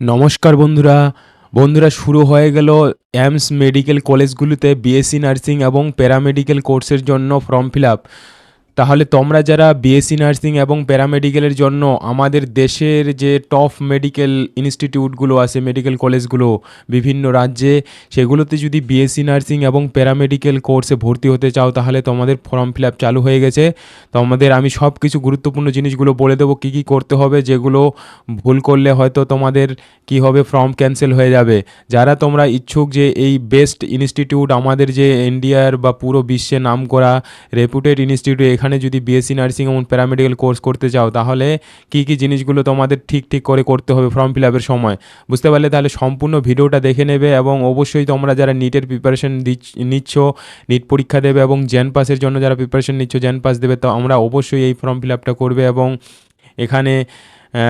নমস্কার বন্ধুরা। বন্ধুরা, শুরু হয়ে গেল এমস মেডিকেল কলেজগুলিতে বিএসসি নার্সিং এবং প্যারামেডিকেল কোর্সের জন্য ফর্ম ফিল আপ। তাহলে তোমরা যারা বিএসসি নার্সিং এবং প্যারামেডিকেলের জন্য আমাদের দেশের যে টপ মেডিকেল ইনস্টিটিউটগুলো আছে মেডিকেল কলেজগুলো বিভিন্ন রাজ্যে, সেগুলোতে যদি বিএসসি নার্সিং এবং প্যারামেডিকেল কোর্সে ভর্তি হতে চাও, তাহলে তোমাদের ফর্ম ফিল চালু হয়ে গেছে। তোমাদের আমি সব কিছু গুরুত্বপূর্ণ জিনিসগুলো বলে দেবো, কী কী করতে হবে, যেগুলো ভুল করলে হয়তো তোমাদের কি হবে, ফর্ম ক্যান্সেল হয়ে যাবে। যারা তোমরা ইচ্ছুক যে এই বেস্ট ইনস্টিটিউট আমাদের যে ইন্ডিয়ার বা পুরো বিশ্বে নাম করা রেপুটেড ইনস্টিটিউট, এখানে যদি বিএসসি নার্সিং এবং প্যারামেডিক্যাল কোর্স করতে চাও তাহলে কি কি জিনিসগুলো তোমাদের ঠিক ঠিক করে করতে হবে ফর্ম ফিল আপের সময়? বুঝতে পারলে তাহলে সম্পূর্ণ ভিডিওটা দেখে নেবে এবং অবশ্যই তোমরা যারা নিটের প্রিপারেশন নিচ্ছ নিট পরীক্ষা দেবে এবং জেন পাসের জন্য যারা প্রিপারেশন নিচ্ছ জ্যান পাস দেবে, তো আমরা অবশ্যই এই ফর্ম ফিল আপটা করবে এবং এখানে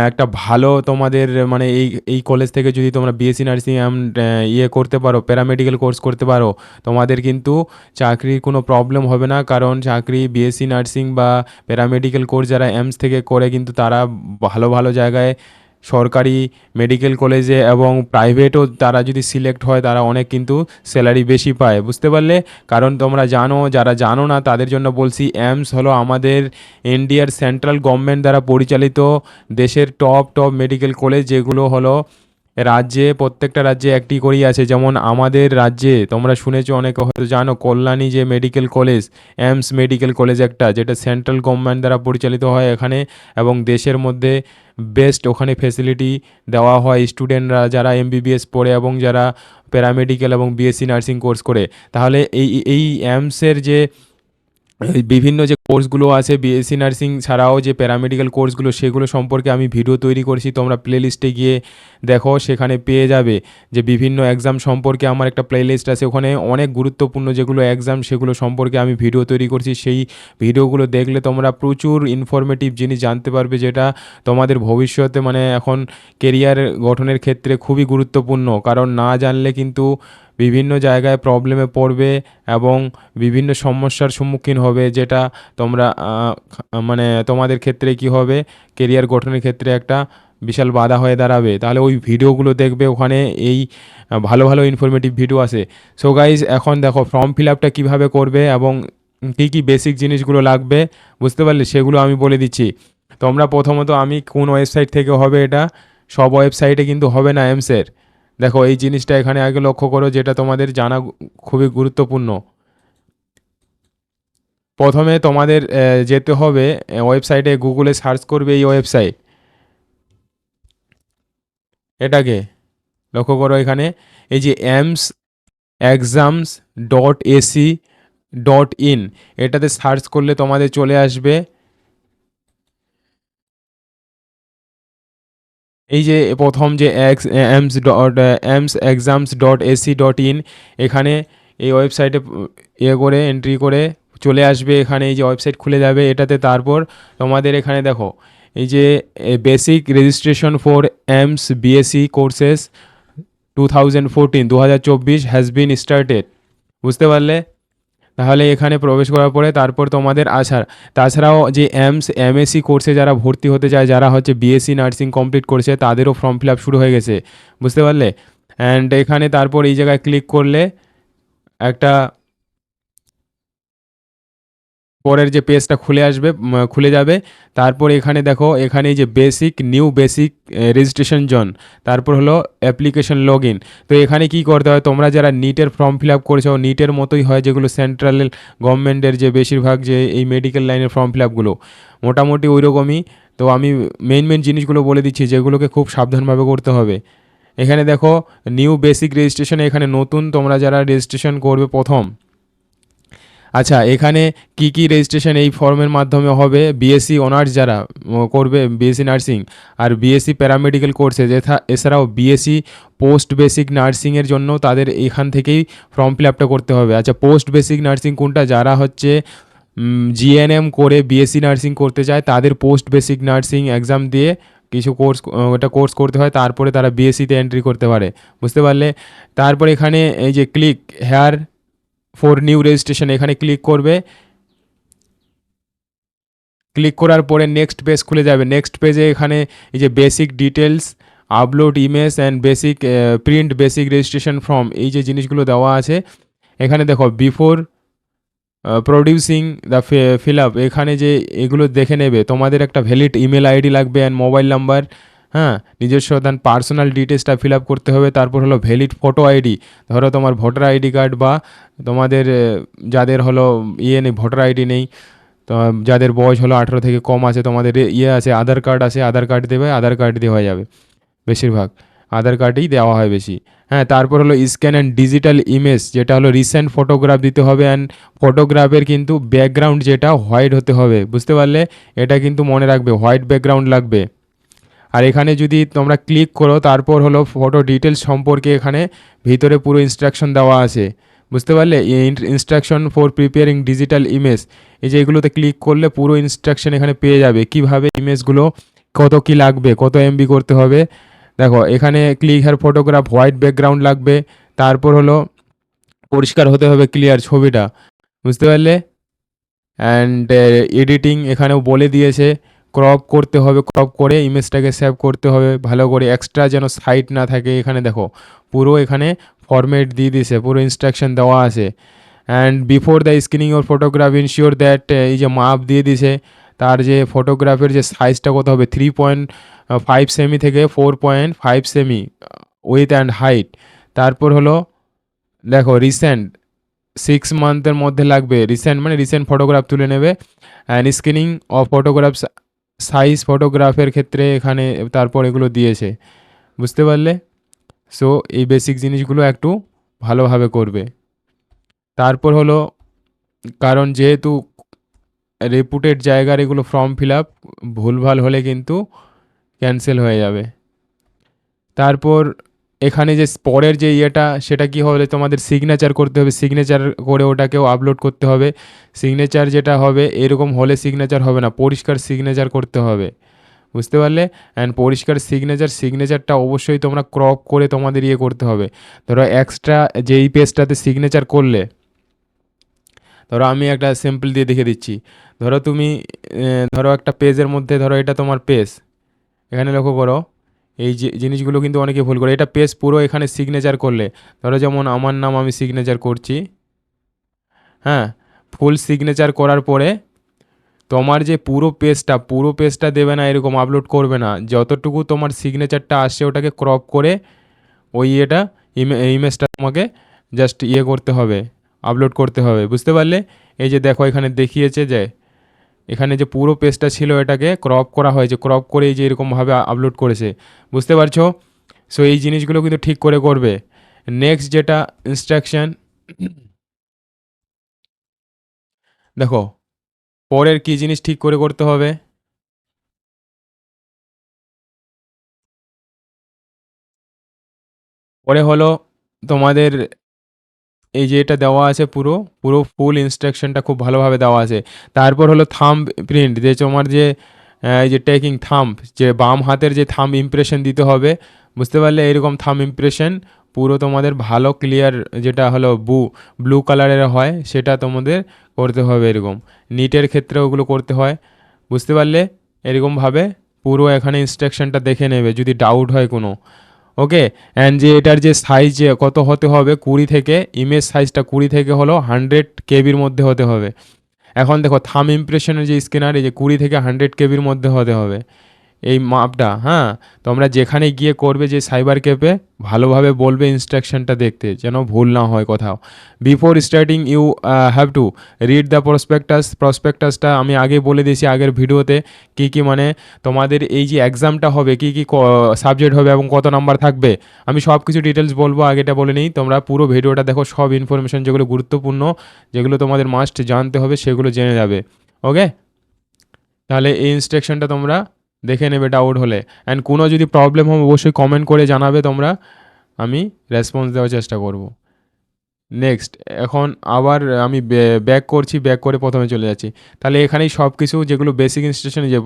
একটা ভালো তোমাদের মানে এই এই কলেজ থেকে যদি তোমরা বিএসসি নার্সিং অ্যান্ড ইয়ে করতে পারো প্যারামেডিক্যাল কোর্স করতে পারো, তোমাদের কিন্তু চাকরির কোনো প্রবলেম হবে না। কারণ চাকরি বিএসসি নার্সিং বা প্যারামেডিক্যাল কোর্স যারা এমস থেকে করে, কিন্তু তারা ভালো ভালো জায়গায় সরকারি মেডিকেল কলেজে এবং প্রাইভেটও তারা যদি সিলেক্ট হয়, তারা অনেক কিন্তু স্যালারি বেশি পায়। বুঝতে পারলে? কারণ তোমরা জানো, যারা জানো না, তাদের জন্য বলছি এমস হলো আমাদের ইন্ডিয়ার সেন্ট্রাল গভর্নমেন্ট দ্বারা পরিচালিত দেশের টপ টপ মেডিকেল কলেজ যেগুলো হলো রাজ্যে, প্রত্যেকটা রাজ্যে একটি করেই আছে। যেমন আমাদের রাজ্যে, তোমরা শুনেছো, অনেকে হয়তো জানো, কল্যাণী যে medical college, AIIMS medical college একটা, যেটা সেন্ট্রাল গভর্নমেন্ট দ্বারা পরিচালিত হয় এখানে এবং দেশের মধ্যে বেস্ট ওখানে ফেসিলিটি দেওয়া হয় স্টুডেন্টরা যারা এমবিবিএস পড়ে এবং যারা প্যারামেডিক্যাল এবং বিএসসি নার্সিং কোর্স করে। তাহলে এই এই এমসের যে বিভিন্ন যে কোর্সগুলো আছে বিএসসি নার্সিং ছাড়াও যে প্যারামেডিক্যাল কোর্সগুলো, সেগুলো সম্পর্কে আমি ভিডিও তৈরি করেছি। তোমরা প্লেলিস্টে গিয়ে দেখো, সেখানে পেয়ে যাবে যে বিভিন্ন এক্সাম সম্পর্কে আমার একটা প্লেলিস্ট আছে। ওখানে অনেক গুরুত্বপূর্ণ যেগুলো এক্সাম সেগুলো সম্পর্কে আমি ভিডিও তৈরি করছি। সেই ভিডিওগুলো দেখলে তোমরা প্রচুর ইনফরমেটিভ জিনিস জানতে পারবে, যেটা তোমাদের ভবিষ্যতে মানে এখন কেরিয়ার গঠনের ক্ষেত্রে খুবই গুরুত্বপূর্ণ। কারণ না জানলে কিন্তু বিভিন্ন জায়গায় প্রবলেমে পড়বে এবং বিভিন্ন সমস্যার সম্মুখীন হবে, যেটা তোমরা মানে তোমাদের ক্ষেত্রে কি হবে? কেরিয়ার গঠনের ক্ষেত্রে একটা বিশাল বাধা হয়ে দাঁড়াবে। তাহলে ওই ভিডিওগুলো দেখবে, ওখানে এই ভালো ভালো ইনফরমেটিভ ভিডিও আছে। সো গাইজ এখন দেখো ফর্ম ফিল আপটা কীভাবে করবে এবং কী কী বেসিক জিনিসগুলো লাগবে, বুঝতে পারলে সেগুলো আমি বলে দিচ্ছি। তোমরা প্রথমত আমি কোন ওয়েবসাইট থেকে হবে এটা? সব ওয়েবসাইটে কিন্তু হবে না এমসের দেখো, এই জিনিসটা এখানে আগে লক্ষ্য করো, যেটা তোমাদের জানা খুবই গুরুত্বপূর্ণ। প্রথমে তোমাদের যেতে হবে ওয়েবসাইটে গুগলে সার্চ করবে এই ওয়েবসাইট এটাকে লক্ষ্য করো এখানে, এই যে AIIMS exams dot AC dot in এটাতে সার্চ করলে তোমাদের চলে আসবে। এই যে প্রথম যে x AIIMS dot AIIMS exams dot AC dot in এখানে এই ওয়েবসাইটে ইয়ে করে এন্ট্রি করে চলে আসবে, এখানে এই যে ওয়েবসাইট খুলে যাবে, এটাতে তারপর তোমাদের এখানে দেখো, এই যে basic registration for AIIMS BSc courses two thousand fourteen দু হাজার চব্বিশ হ্যাজ বিন স্টার্টেড বুঝতে পারলে? তাহলে এখানে প্রবেশ করার পরে তারপর তোমাদের আসার। তাছাড়াও যে এমস এমএসসি কোর্সে যারা ভর্তি হতে চায়, যারা হচ্ছে বিএসসি নার্সিং কমপ্লিট করছে, তাদেরও ফর্ম ফিল আপ শুরু হয়ে গেছে। বুঝতে পারলে? অ্যান্ড এখানে তারপর এই জায়গায় ক্লিক করলে একটা পরের যে পেজটা খুলে আসবে খুলে যাবে। তারপর এখানে দেখো, এখানে যে বেসিক নিউ বেসিক রেজিস্ট্রেশন জন। তারপর হলো অ্যাপ্লিকেশন লগ তো এখানে কি করতে হয়, তোমরা যারা নিটের ফর্ম ফিল আপ করেছ নিটের মতোই হয় যেগুলো সেন্ট্রাল গভর্নমেন্টের যে বেশিরভাগ যে এই মেডিকেল লাইনের ফর্ম ফিল আপগুলো মোটামুটি ওই রকমই তো আমি মেন মেন জিনিসগুলো বলে দিচ্ছি, যেগুলোকে খুব সাবধানভাবে করতে হবে। এখানে দেখো নিউ বেসিক রেজিস্ট্রেশন এখানে নতুন তোমরা যারা রেজিস্ট্রেশন করবে প্রথম আচ্ছা এখানে কি কি রেজিস্ট্রেশন এই ফর্মের মাধ্যমে হবে? বিএসসি অনার্স যারা করবে বিএসসি নার্সিং আর বিএসসি প্যারামেডিক্যাল কোর্সে যেথা, এছাড়াও বিএসসি পোস্ট বেসিক নার্সিংয়ের জন্য তাদের এখান থেকেই ফর্ম ফিল আপটা করতে হবে। আচ্ছা পোস্ট বেসিক নার্সিং কোনটা? যারা হচ্ছে জিএনএম করে বিএসসি নার্সিং করতে চায়, তাদের পোস্ট বেসিক নার্সিং এক্সাম দিয়ে কিছু কোর্স ওটা কোর্স করতে হয়, তারপরে তারা বিএসসিতে এন্ট্রি করতে পারে। বুঝতে পারলে? তারপর এখানে এই যে click here for new registration এখানে ক্লিক করবে। ক্লিক করার পরে নেক্সট পেজ খুলে যাবে। নেক্সট পেজে এখানে এই যে basic details upload image and basic print basic registration form এই যে জিনিসগুলো দেওয়া আছে। এখানে দেখো before producing the fill up এখানে যে এগুলো দেখে নেবে। তোমাদের একটা ভ্যালিড ইমেল আইডি লাগবে অ্যান্ড মোবাইল নাম্বার হ্যাঁ নিজস্ব দেন পার্সোনাল ডিটেলসটা ফিল আপ করতে হবে, তারপর হলো ভ্যালিড ফটো আইডি ধরো তোমার ভোটার আইডি কার্ড বা তোমাদের যাদের হলো ইয়ে নেই ভোটার আইডি নেই, তো যাদের বয়স হলো আঠেরো থেকে কম আছে, তোমাদের ইয়ে আছে, আধার কার্ড আছে, আধার কার্ড দেবে, আধার কার্ড দেওয়া যাবে, বেশিরভাগ। আধার কার্ডেই দেওয়া হয় বেশি। হ্যাঁ তারপর হলো স্ক্যান অ্যান্ড ডিজিটাল ইমেজ যেটা হলো রিসেন্ট ফটোগ্রাফ দিতে হবে অ্যান্ড ফটোগ্রাফের কিন্তু ব্যাকগ্রাউন্ড যেটা হোয়াইট হতে হবে, বুঝতে পারলে? এটা কিন্তু মনে রাখবে হোয়াইট ব্যাকগ্রাউন্ড লাগবে। আর এখানে যদি তোমরা ক্লিক করো, তারপর হলো ফটো ডিটেলস সম্পর্কে এখানে ভিতরে পুরো ইনস্ট্রাকশন দেওয়া আছে। বুঝতে পারলে? Instruction for preparing digital image এই যে এগুলোতে ক্লিক করলে পুরো ইনস্ট্রাকশন এখানে পেয়ে যাবে। কীভাবে ইমেজগুলো কত কি লাগবে, কত এমবি করতে হবে। দেখো, এখানে click here photograph white background লাগবে। তারপর হলো পরিষ্কার হতে হবে ক্লিয়ার ছবিটা। বুঝতে পারলে? অ্যান্ড এডিটিং এখানেও বলে দিয়েছে। ক্রপ করতে হবে ক্রপ করে ইমেজটাকে সেভ করতে হবে, ভালো করে এক্সট্রা যেন সাইট না থাকে। এখানে দেখো, পুরো এখানে ফরম্যাট দিয়ে দিয়েছে, পুরো ইনস্ট্রাকশন দেওয়া আছে। And before the screening or photograph ensure that এই যে মাপ দিয়ে দিছে তার যে ফটোগ্রাফের যে সাইজটা কত হবে থ্রি পয়েন্ট ফাইভ সেমি থেকে four point five cm with and height তারপর হলো, দেখো রিসেন্ট সিক্স মান্থের মধ্যে লাগবে। রিসেন্ট মানে রিসেন্ট ফটোগ্রাফ তুলে নেবে। And screening of photograph size ফটোগ্রাফের ক্ষেত্রে এখানে তারপর এগুলো দিয়েছে। বুঝতে পারলে? সো এই বেসিক জিনিসগুলো একটু ভালোভাবে করবে। তারপর হলো, কারণ যেহেতু রেপুটেড জায়গার এগুলো ফর্ম ফিল আপ ভুলভাল হলে কিন্তু ক্যান্সেল হয়ে যাবে। তারপর এখানে যে পরের যে ইয়েটা, সেটা কি হবে? তোমাদের সিগনেচার করতে হবে। সিগনেচার করে ওটাকেও আপলোড করতে হবে। সিগনেচার যেটা হবে, এরকম হলে সিগনেচার হবে না। পরিষ্কার সিগনেচার করতে হবে। বুঝতে পারলে? অ্যান্ড পরিষ্কার সিগনেচার সিগনেচারটা অবশ্যই তোমরা ক্রপ করে তোমাদের ইয়ে করতে হবে। ধরো এক্সট্রা যেই পেজটাতে সিগনেচার করলে, ধরো আমি একটা সিম্পল দিয়ে দেখে দিচ্ছি। ধরো তুমি ধরো একটা পেজের মধ্যে, ধরো এটা তোমার পেজ এখানে লক্ষ্য করো। এই যে জিনিসগুলো কিন্তু অনেকে ভুল করে। এটা পেজ পুরো এখানে সিগনেচার করলে। ধরো যেমন আমার নাম আমি সিগনেচার করছি। হ্যাঁ ফুল সিগনেচার করার পরে তোমার যে পুরো পেজটা পুরো পেজটা দেবে না এরকম আপলোড করবে না। যতটুকু তোমার সিগনেচারটা আসছে ওটাকে ক্রপ করে ওই ইয়েটা ইমেজটা তোমাকে জাস্ট ইয়ে করতে হবে আপলোড করতে হবে। বুঝতে পারলে? এই যে দেখো, এখানে দেখিয়েছে যে এখানে যে পুরো পেজটা ছিল এটাকে ক্রপ করা হয়েছে। ক্রপ করে যে এরকমভাবে আপলোড করেছে। বুঝতে পারছ? সো এই জিনিসগুলো কিন্তু ঠিক করে করবে। নেক্সট যেটা ইনস্ট্রাকশন দেখো, পরের কি জিনিস ঠিক করে করতে হবে? পরে হলো তোমাদের এই যে এটা দেওয়া আছে পুরো পুরো ফুল ইনস্ট্রাকশনটা খুব ভালোভাবে দেওয়া আছে। তারপর হলো থাম্ব প্রিন্ট যে তোমার যে এই যে টেকিং থাম্ব যে বাম হাতের যে থাম্ব ইমপ্রেশন দিতে হবে, বুঝতে পারলে এরকম থাম্ব ইমপ্রেশন পুরো তোমাদের ভালো ক্লিয়ার যেটা হলো বু ব্লু কালারের হয়, সেটা তোমাদের করতে হবে এরকম। নিটের ক্ষেত্রে ওগুলো করতে হয়, বুঝতে পারলে এরকমভাবে পুরো এখানে ইনস্ট্রাকশনটা দেখে নেবে, যদি ডাউট হয় কোনো। ওকে অ্যান্ড যে এটার যে সাইজ কত হতে হবে? কুড়ি থেকে ইমেজ সাইজটা কুড়ি থেকে হলো হান্ড্রেড কেবির মধ্যে হতে হবে। এখন দেখো থাম ইমপ্রেশনের যে স্ক্যানার এই যে কুড়ি থেকে হান্ড্রেড কেবির মধ্যে হতে হবে। এই মাপটা হ্যাঁ? তোমরা যেখানে গিয়ে করবে যে সাইবার ক্যাফে ভালোভাবে বলবে ইনস্ট্রাকশনটা দেখতে, যেন ভুল না হয় কোথাও। Before starting you have to read the prospectus প্রসপেক্টাসটা আমি আগে বলে দিয়েছি আগের ভিডিওতে, কী কী মানে তোমাদের এই যে এক্সামটা হবে, কী কী সাবজেক্ট হবে এবং কত নাম্বার থাকবে, আমি সব কিছু ডিটেলস বলব, আগেটা বলে নিই। তোমরা পুরো ভিডিওটা দেখো, সব ইনফরমেশন যেগুলো গুরুত্বপূর্ণ, যেগুলো তোমাদের মাস্ট জানতে হবে, সেগুলো জেনে যাবে। ওকে তাহলে এই ইনস্ট্রাকশনটা তোমরা দেখে নেবে ডাউট হলে। অ্যান্ড কোনো যদি প্রবলেম হবে অবশ্যই কমেন্ট করে জানাবে তোমরা। আমি রেসপন্স দেওয়ার চেষ্টা করব। নেক্সট এখন আবার আমি ব্যাক করছি ব্যাক করে প্রথমে চলে যাচ্ছি। তাহলে এখানেই সব কিছু যেগুলো বেসিক ইনস্ট্রাকশনে যে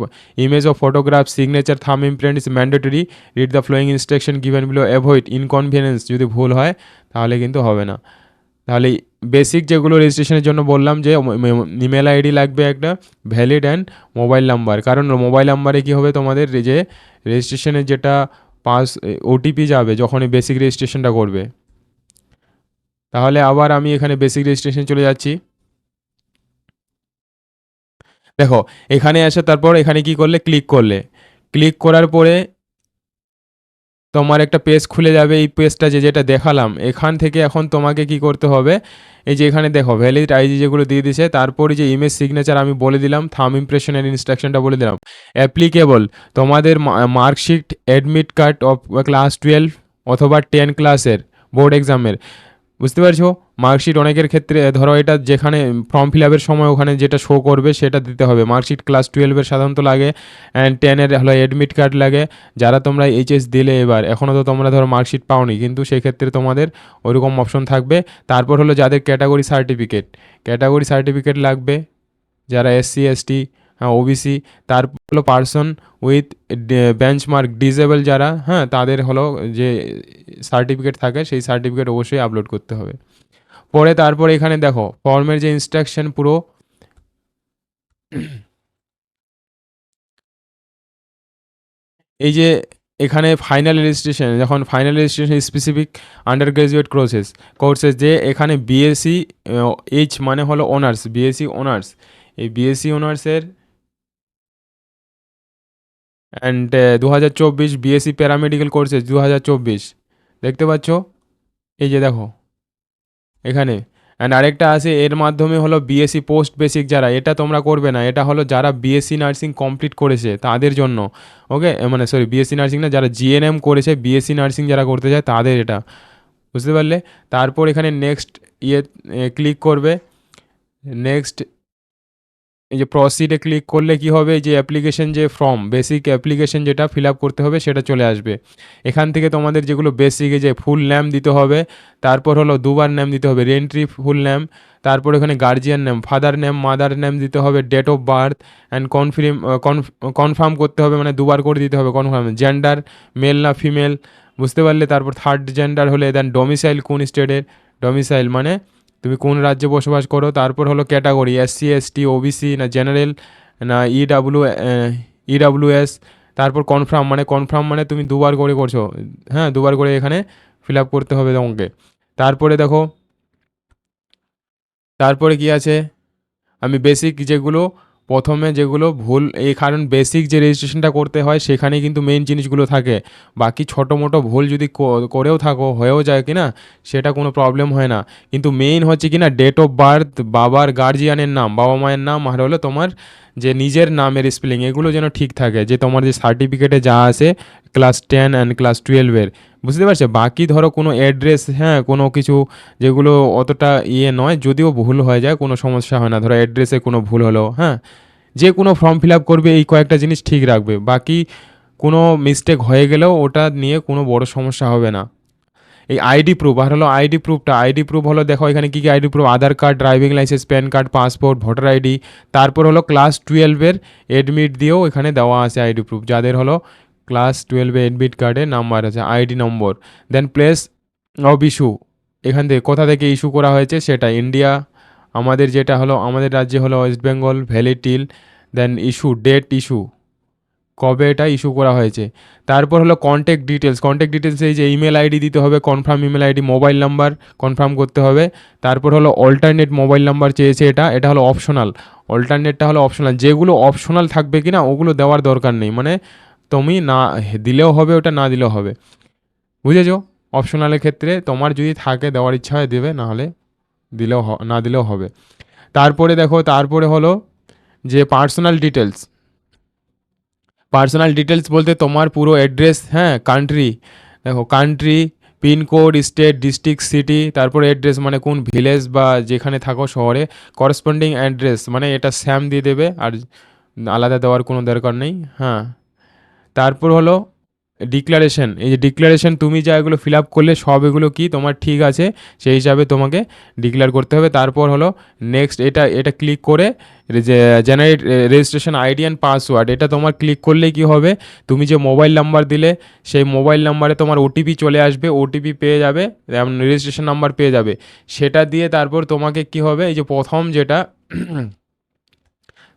image of photograph signature thumb imprint is mandatory read the following instruction given below avoid inconvenience যদি ভুল হয়, তাহলে কিন্তু হবে না। তাহলে বেসিক যেগুলো রেজিস্ট্রেশনের জন্য বললাম যে ইমেল আইডি লাগবে একটা ভ্যালিড অ্যান্ড মোবাইল নাম্বার কারণ মোবাইল নাম্বারে কী হবে তোমাদের যে রেজিস্ট্রেশনের যেটা পাস ওটিপি যাবে, যখনই বেসিক রেজিস্ট্রেশনটা করবে। তাহলে আবার আমি এখানে বেসিক রেজিস্ট্রেশন চলে যাচ্ছি। দেখো, এখানে এসে তারপর এখানে কি করলে? ক্লিক করলে। ক্লিক করার পরে তোমার একটা পেজ খুলে যাবে, এই পেজটা যে যেটা দেখালাম, এখান থেকে এখন তোমাকে কি করতে হবে? এই যে এখানে দেখো ভ্যালিড আইডি যেগুলো দিয়ে দিছে তারপরে যে ইমেজ সিগনেচার আমি বলে দিলাম থাম ইমপ্রেশনের ইনস্ট্রাকশনটা বলে দিলাম। অ্যাপ্লিকেবল তোমাদের marksheet admit card of class twelve অথবা টেন ক্লাসের বোর্ড এক্সামের বুঝতে পারছ? মার্কশিট অনেকের ক্ষেত্রে ধরো এটা যেখানে ফর্ম ফিল আপের সময় ওখানে যেটা শো করবে সেটা দিতে হবে। মার্কশিট ক্লাস টুয়েলভের সাধারণত লাগে অ্যান্ড টেনের হলো অ্যাডমিট কার্ড লাগে। যারা তোমরা এইচএস দিলে এবার এখনও তো তোমরা ধরো মার্কশিট পাওনি, কিন্তু সেক্ষেত্রে তোমাদের ওইরকম অপশন থাকবে। তারপর হলো যাদের ক্যাটাগরি সার্টিফিকেট ক্যাটাগরি সার্টিফিকেট লাগবে, যারা এসসি এসটি হ্যাঁ ওবিসি তারপর হলো পার্সন উইথ বেঞ্চমার্ক ডিজেবল যারা হ্যাঁ তাদের হলো যে সার্টিফিকেট থাকে, সেই সার্টিফিকেট অবশ্যই আপলোড করতে হবে। পরে তারপর এখানে দেখো ফর্মের যে ইনস্ট্রাকশন পুরো, এই যে এখানে ফাইনাল রেজিস্ট্রেশন যখন final registration specific undergraduate courses courses যে এখানে বিএসসি এইচ মানে হলো অনার্স বিএসসি অনার্স এই বিএসসি অনার্সের অ্যান্ড দু হাজার চব্বিশ বিএসসি প্যারামেডিক্যাল কোর্সেস দু হাজার চব্বিশ। দেখতে পাচ্ছ? এই যে দেখো। এখানে। অ্যান্ড আরেকটা আছে, এর মাধ্যমে হলো বিএসসি পোস্ট বেসিক যারা, এটা তোমরা করবে না। এটা হলো যারা বিএসসি নার্সিং কমপ্লিট করেছে, তাদের জন্য। ওকে মানে সরি বিএসসি নার্সিং না, যারা জিএনএম করেছে বিএসসি নার্সিং যারা করতে চায়, তাদের এটা। বুঝতে পারলে? তারপর এখানে নেক্সট ইয়ে ক্লিক করবে। নেক্সট এই যে প্রসিডে ক্লিক করলে কি হবে? যে অ্যাপ্লিকেশন যে ফর্ম বেসিক অ্যাপ্লিকেশন যেটা ফিল করতে হবে সেটা চলে আসবে। এখান থেকে তোমাদের যেগুলো বেসিকে যে ফুল ন্যাম দিতে হবে, তারপর হলো দুবার ন্যাম দিতে হবে রেন্ট্রি ফুল ন্যাম তারপর এখানে guardian name father name mother name দিতে হবে date of birth and confirm confirm করতে হবে মানে দুবার করে দিতে হবে কনফার্ম জেন্ডার মেল না ফিমেল বুঝতে পারলে? তারপর থার্ড জেন্ডার হলে দেন ডোমিসাইল কোন স্টেটের ডোমিসাইল মানে তুমি কোন রাজ্যে বসবাস করো? তারপর হলো ক্যাটাগরি এসসি এসটি ওবিসি না জেনারেল না ইডাব্লিউ এস তারপর কনফার্ম মানে কনফার্ম মানে তুমি দুবার করে করছ। হ্যাঁ দুবার করে এখানে ফিল আপ করতে হবে তোমাকে। তারপরে দেখো, তারপরে কি আছে? আমি বেসিক যেগুলো প্রথমে যেগুলো ভুল, এই কারণ বেসিক যে রেজিস্ট্রেশনটা করতে হয়, সেখানে কিন্তু মেইন জিনিসগুলো থাকে। বাকি ছোটো মোটো ভুল যদি করেও থাকো, হয়েও যায় কি না সেটা কোনো প্রবলেম হয় না। কিন্তু মেইন হচ্ছে কি না ডেট অফ বার্থ বাবার গার্জিয়ানের নাম বাবা মায়ের নাম, আর হলো তোমার যে নিজের নামের স্পেলিং এগুলো যেন ঠিক থাকে, যে তোমার যে সার্টিফিকেটে যা আছে ক্লাস টেন অ্যান্ড ক্লাস টুয়েলভের বুঝতে পারছ? বাকি ধরো কোনো অ্যাড্রেস হ্যাঁ কোনো কিছু যেগুলো অতটা ইয়ে নয়, যদিও ভুল হয়ে যায়, কোনো সমস্যা হয় না। ধরো অ্যাড্রেসে কোনো ভুল হলো হ্যাঁ যে কোনো ফর্ম ফিল আপ করবে, এই কয়েকটা জিনিস ঠিক রাখবে। বাকি কোনো মিস্টেক হয়ে গেলেও ওটা নিয়ে কোনো বড় সমস্যা হবে না। এই আইডি প্রুফ আর হলো আইডি প্রুফটা আইডি প্রুফ হলো দেখো এখানে কী কী ID proof Aadhaar card driving licence PAN card passport voter ID তারপর হলো ক্লাস টুয়েলভের এডমিট দিয়েও এখানে দেওয়া আছে আইডি প্রুফ যাদের হলো ক্লাস টুয়েলভে এডমিট কার্ডে নাম্বার আছে ID number then place of issue এখান থেকে কোথা থেকে ইস্যু করা হয়েছে সেটা ইন্ডিয়া আমাদের যেটা হলো, আমাদের রাজ্যে হলো West Bengal valid till then issue date issue কবে এটা ইস্যু করা হয়েছে। তারপর হলো কন্ট্যাক্ট ডিটেলস কন্ট্যাক্ট ডিটেলস যে ইমেল আইডি দিতে হবে confirm email ID mobile number confirm করতে হবে। তারপর হলো অল্টারনেট মোবাইল নাম্বার চেয়েছে এটা এটা হলো অপশনাল অল্টারনেটটা হলো অপশনাল যেগুলো অপশনাল থাকবে কি না ওগুলো দেওয়ার দরকার নেই। মানে তুমি না, দিলেও হবে, ওটা না দিলেও হবে। বুঝেছ? অপশনালের ক্ষেত্রে তোমার যদি থাকে, দেওয়ার ইচ্ছা হয় দেবে নাহলে দিলেও না দিলেও হবে। তারপরে দেখো, তারপরে হলো যে পার্সোনাল ডিটেলস পার্সোনাল ডিটেলস বলতে তোমার পুরো অ্যাড্রেস হ্যাঁ কান্ট্রি দেখো country pincode state district city তারপর অ্যাড্রেস মানে কোন ভিলেজ বা যেখানে থাকো শহরে। করসপন্ডিং অ্যাড্রেস মানে এটা স্যাম দিয়ে দেবে, আর আলাদা দেওয়ার কোনো দরকার নেই হ্যাঁ। তারপর হলো ডিক্লারেশন এই যে ডিক্লারেশন তুমি যা এগুলো ফিল আপ করলে সব এগুলো কি তোমার ঠিক আছে, সেই হিসাবে তোমাকে ডিক্লেয়ার করতে হবে। তারপর হলো নেক্সট এটা এটা ক্লিক করে generate registration ID and password এটা তোমার ক্লিক করলেই কি হবে? তুমি যে মোবাইল নাম্বার দিলে, সেই মোবাইল নাম্বারে তোমার ওটিপি চলে আসবে ওটিপি পেয়ে যাবে রেজিস্ট্রেশন নাম্বার পেয়ে যাবে। সেটা দিয়ে তারপর তোমাকে কি হবে? এই যে প্রথম যেটা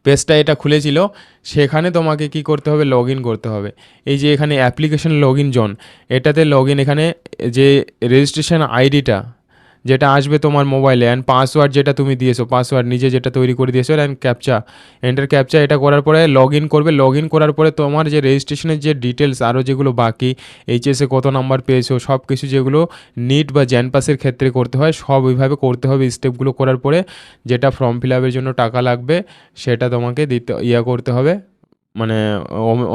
পেজটা এটা খুলেছিল, সেখানে তোমাকে কি করতে হবে? লগ করতে হবে। এই যে এখানে অ্যাপ্লিকেশন লগ জন, এটাতে লগ এখানে যে রেজিস্ট্রেশন আইডিটা যেটা আসবে তোমার মোবাইলে অ্যান্ড পাসওয়ার্ড যেটা তুমি দিয়েছ পাসওয়ার্ড নিজে যেটা তৈরি করে দিয়েছ অ্যান্ড ক্যাপচা এন্টার ক্যাপচা এটা করার পরে লগ ইন করবে। লগ ইন করার পরে তোমার যে রেজিস্ট্রেশনের যে ডিটেলস আরও যেগুলো বাকি এইচএসে কত নাম্বার পেয়েছ সব কিছু যেগুলো নিট বা জ্যান পাসের ক্ষেত্রে করতে হয়, সব ওইভাবে করতে হবে। স্টেপগুলো করার পরে যেটা ফর্ম ফিল আপের জন্য টাকা লাগবে, সেটা তোমাকে দিতে, ইয়া করতে হবে। মানে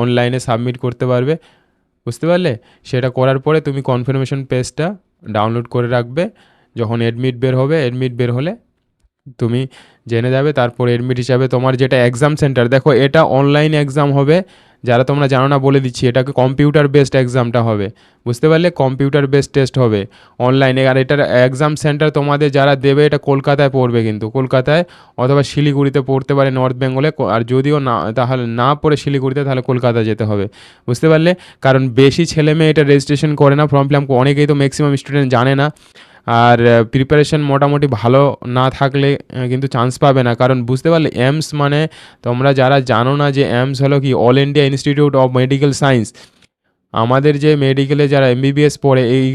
অনলাইনে সাবমিট করতে পারবে। বুঝতে পারলে? সেটা করার পরে তুমি কনফার্মেশন পেজটা ডাউনলোড করে রাখবে। যখন অ্যাডমিট বের হবে অ্যাডমিট বের হলে তুমি জেনে যাবে, তারপর অ্যাডমিট হিসাবে তোমার যেটা এক্সাম সেন্টার দেখো এটা অনলাইন এক্সাম হবে, যারা তোমরা জানো না বলে দিচ্ছি, এটাকে কম্পিউটার বেসড এক্সামটা হবে। বুঝতে পারলে? কম্পিউটার বেসড টেস্ট হবে। অনলাইনে আর এটার এক্সাম সেন্টার তোমাদের যারা দেবে, এটা কলকাতায় পড়বে কিন্তু। কলকাতায় অথবা শিলিগুড়িতে পড়তে পারে নর্থ বেঙ্গলে আর যদিও না, তাহলে না পড়ে শিলিগুড়িতে, তাহলে কলকাতা যেতে হবে। বুঝতে পারলে? কারণ বেশি ছেলে মেয়ে এটা রেজিস্ট্রেশন করে না ফর্ম ফিল অনেকেই তো ম্যাক্সিমাম স্টুডেন্ট জানে না। আর প্রিপারেশন মোটামুটি ভালো না থাকলে কিন্তু চান্স পাবে না। কারণ বুঝতে পারলে এমস মানে তোমরা যারা জানো না যে এমস হলো কি all India institute of medical science আমাদের যে মেডিকেলে যারা এমবিবিএস পড়ে, এই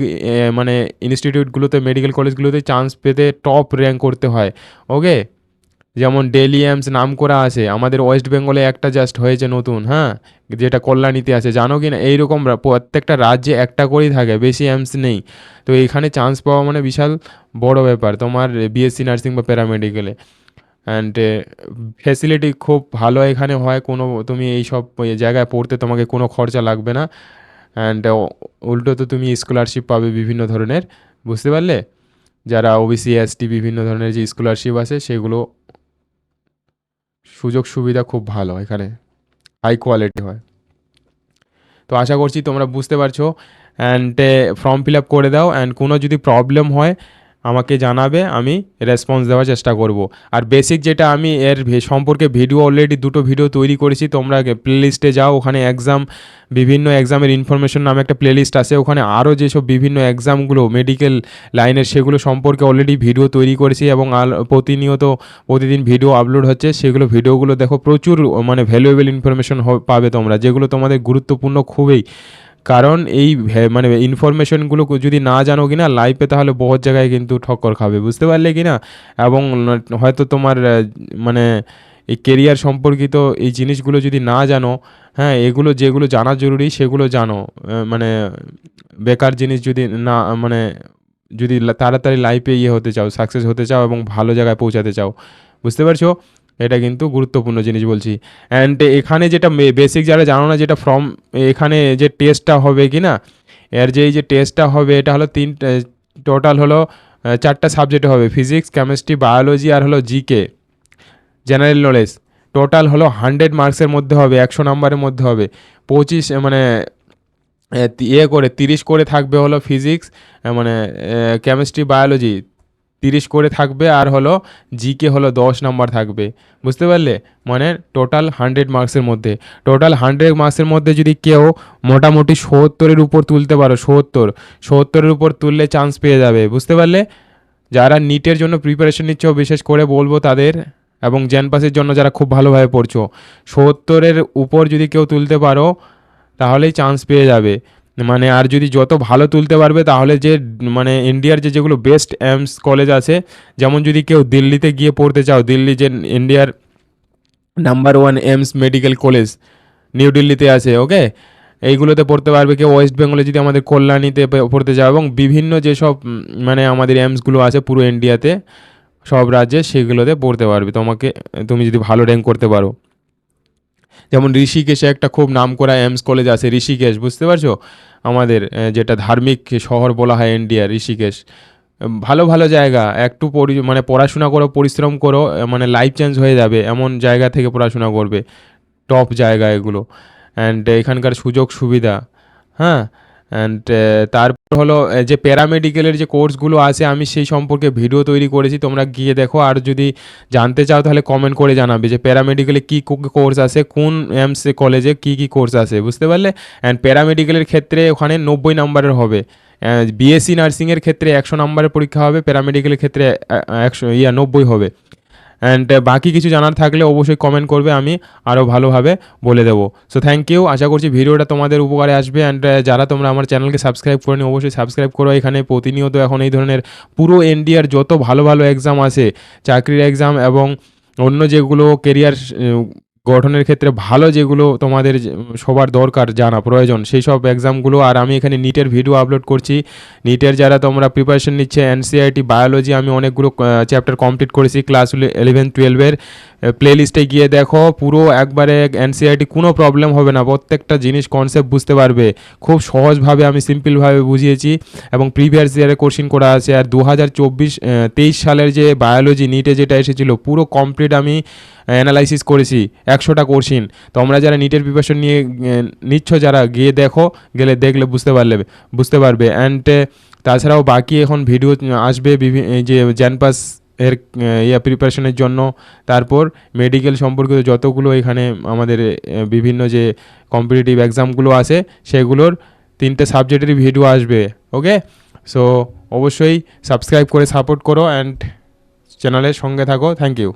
মানে ইনস্টিটিউটগুলোতে মেডিকেল কলেজগুলোতে চান্স পেতে টপ র্যাঙ্ক করতে হয়। ওকে যেমন ডেলি অ্যামস নাম করা আছে, আমাদের ওয়েস্ট বেঙ্গলে একটা জাস্ট হয়েছে নতুন হ্যাঁ? যেটা কল্যাণীতে আছে, জানো কি না? এইরকম প্রত্যেকটা রাজ্যে একটা করেই থাকে, বেশি এমস নেই। তো এখানে চান্স পাওয়া মানে বিশাল বড় ব্যাপার, তোমার বিএসসি নার্সিং বা প্যারামেডিকেলে অ্যান্ড ফেসিলিটি খুব ভালো এখানে হয়, কোনো তুমি এই সব জায়গায় পড়তে তোমাকে কোনো খরচা লাগবে না। অ্যান্ড উল্টো তো তুমি স্কলারশিপ পাবে বিভিন্ন ধরনের, বুঝতে পারলে? যারা ওবিসি এসটি বিভিন্ন ধরনের যে স্কলারশিপ আছে, সেগুলো সুযোগ সুবিধা খুব ভালো এখানে হাই কোয়ালিটি হয়। তো আশা করছি তোমরা বুঝতে পারছ অ্যান্ড ফর্ম ফিল আপ করে দাও অ্যান্ড কোনো যদি প্রবলেম হয় আমাকে জানাবে, আমি রেসপন্স দেওয়ার চেষ্টা করব। আর বেসিক যেটা আমি এর সম্পর্কে ভিডিও অলরেডি দুটো ভিডিও তৈরি করেছি, তোমরা প্লেলিস্টে যাও, ওখানে এক্সাম বিভিন্ন এক্সামের ইনফরমেশন নামে একটা প্লেলিস্ট আছে, ওখানে আরও যেসব বিভিন্ন এক্সামগুলো মেডিকেল লাইনের সেগুলো সম্পর্কে অলরেডি ভিডিও তৈরি করেছি এবং প্রতিনিয়ত প্রতিদিন ভিডিও আপলোড হচ্ছে, সেগুলো ভিডিওগুলো দেখো প্রচুর মানে ভ্যালুয়েবল ইনফরমেশন পাবে তোমরা, যেগুলো তোমাদের গুরুত্বপূর্ণ খুবই। কারণ এই মানে ইনফরমেশনগুলো যদি না জানো কিনা লাইফে তাহলে বহুত জায়গায় কিন্তু ঠক্কর খাবে, বুঝতে পারলে কিনা? এবং হয়তো তোমার মানে এই কেরিয়ার সম্পর্কিত এই জিনিসগুলো যদি না জানো হ্যাঁ এগুলো যেগুলো জানা জরুরি সেগুলো জানো মানে বেকার জিনিস যদি না মানে যদি তাড়াতাড়ি লাইফে ইয়ে হতে চাও সাকসেস হতে চাও এবং ভালো জায়গায় পৌঁছাতে চাও, বুঝতে পারছ? এটা কিন্তু গুরুত্বপূর্ণ জিনিস বলছি। অ্যান্ড এখানে যেটা বেসিক যারা জানো না যেটা ফর্ম এখানে যে টেস্টটা হবে কি না এর যে এই যে টেস্টটা হবে, এটা হলো তিন টোটাল হলো চারটা সাবজেক্ট হবে। ফিজিক্স কেমিস্ট্রি বায়োলজি আর হলো জিকে জেনারেল নলেজ টোটাল হলো হান্ড্রেড মার্কসের মধ্যে হবে, একশো নাম্বারের মধ্যে হবে। পঁচিশ মানে ইয়ে করে, তিরিশ করে থাকবে হলো ফিজিক্স মানে কেমিস্ট্রি বায়োলজি তিরিশ করে থাকবে, আর হলো জিকে হলো দশ নাম্বার থাকবে। বুঝতে পারলে? মানে টোটাল হান্ড্রেড মার্কসের মধ্যে। টোটাল হান্ড্রেড মার্কসের মধ্যে যদি কেউ মোটামুটি সত্তরের উপর তুলতে পারো, সত্তর, সত্তরের উপর তুললে চান্স পেয়ে যাবে। বুঝতে পারলে? যারা নিটের জন্য প্রিপারেশন নিচ্ছ, বিশেষ করে বলব তাদের এবং জ্যান পাসের জন্য যারা খুব ভালোভাবে পড়ছো, সত্তরের উপর যদি কেউ তুলতে পারো, তাহলেই চান্স পেয়ে যাবে। মানে আর যদি যত ভালো তুলতে পারবে, তাহলে যে মানে ইন্ডিয়ার যে যেগুলো বেস্ট এমস কলেজ আছে, যেমন যদি কেউ দিল্লিতে গিয়ে পড়তে চাও, দিল্লি যে ইন্ডিয়ার number one AIIMS medical college New দিল্লিতে আছে ওকে এইগুলোতে পড়তে পারবে কেউ। ওয়েস্ট বেঙ্গলে যদি আমাদের কল্যাণীতে পড়তে চাও এবং বিভিন্ন যেসব মানে আমাদের এমসগুলো আছে পুরো ইন্ডিয়াতে সব রাজ্যে সেগুলোতে পড়তে পারবে। তোমাকে, তুমি যদি ভালো র্যাঙ্ক করতে পারো। যেমন ঋষিকেশে একটা খুব নাম করা এমস কলেজ আছে, ঋষিকেশ, বুঝতে পারছ? আমাদের যেটা ধার্মিক শহর বলা হয় ইন্ডিয়া ঋষিকেশ। ভালো ভালো জায়গা। একটু পরি মানে পড়াশোনা করো, পরিশ্রম করো মানে লাইফ চেঞ্জ হয়ে যাবে, এমন জায়গা থেকে পড়াশোনা করবে। টপ জায়গা এগুলো। অ্যান্ড এখানকার সুযোগ সুবিধা হ্যাঁ? অ্যান্ড তারপর হলো যে প্যারামেডিক্যালের যে কোর্সগুলো আছে, আমি সেই সম্পর্কে ভিডিও তৈরি করেছি, তোমরা গিয়ে দেখো। আর যদি জানতে চাও, তাহলে কমেন্ট করে জানাবে যে প্যারামেডিক্যালে কী কোর্স আছে, কোন এমস কলেজে কী কী কোর্স আছে, বুঝতে পারলে? অ্যান্ড প্যারামেডিক্যালের ক্ষেত্রে ওখানে নব্বই নাম্বারের হবে। বিএসসি নার্সিংয়ের ক্ষেত্রে একশো নাম্বারের পরীক্ষা হবে, প্যারামেডিক্যালের ক্ষেত্রে একশো, ইয়া, নব্বই হবে। অ্যান্ড বাকি কিছু জানার থাকলে অবশ্যই কমেন্ট করবে, আমি আরও ভালোভাবে বলে দেবো। সো থ্যাংক ইউ আশা করছি ভিডিওটা তোমাদের উপকারে আসবে। অ্যান্ড যারা তোমরা আমার চ্যানেলকে সাবস্ক্রাইব করনি, অবশ্যই সাবস্ক্রাইব করো। এখানে প্রতিনিয়ত এখন এই ধরনের পুরো এনডিআর যত ভালো ভালো এক্সাম আছে, চাকরির এক্সাম এবং অন্য যেগুলো কেরিয়ার গঠনের ক্ষেত্রে ভালো যেগুলো তোমাদের সবার দরকার, জানা, প্রয়োজন সেই সব এক্সামগুলো আর আমি এখানে নিটের ভিডিও আপলোড করছি। নিটের যারা তোমরা প্রিপারেশন নিচ্ছে এনসিআইটি বায়োলজি আমি অনেকগুলো চ্যাপ্টার কমপ্লিট করেছি ক্লাস ইলেভেন টুয়েলভের প্লে লিস্টে গিয়ে দেখো, পুরো একবারে এনসিআইটি কোনো প্রবলেম হবে না, প্রত্যেকটা জিনিস কনসেপ্ট বুঝতে পারবে। খুব সহজভাবে আমি সিম্পলভাবে বুঝিয়েছি, এবং প্রিভিয়াস ইয়ারে কোশ্চিন করা আছে। আর দু হাজার চব্বিশ তেইশ সালের যে বায়োলজি নিটে যেটা এসেছিল, পুরো কমপ্লিট আমি অ্যানালাইসিস করেছি, একশোটা কোশ্চিন তোমরা যারা নিটের প্রিপারেশন নিয়ে নিচ্ছ, যারা গিয়ে দেখো, গেলে দেখলে বুঝতে পারলে, বুঝতে পারবে। অ্যান্ড তাছাড়াও বাকি এখন ভিডিও আসবে বিভি- এই যে জ্যানপাস এর ইয়া প্রিপারেশনের জন্য। তারপর মেডিকেল সম্পর্কিত যতগুলো এখানে আমাদের বিভিন্ন যে কম্পিটিটিভ এক্সামগুলো আছে, সেগুলোর তিনটে সাবজেক্টেরই ভিডিও আসবে। ওকে সো অবশ্যই সাবস্ক্রাইব করে সাপোর্ট করো অ্যান্ড চ্যানেলের সঙ্গে থাকো। Thank you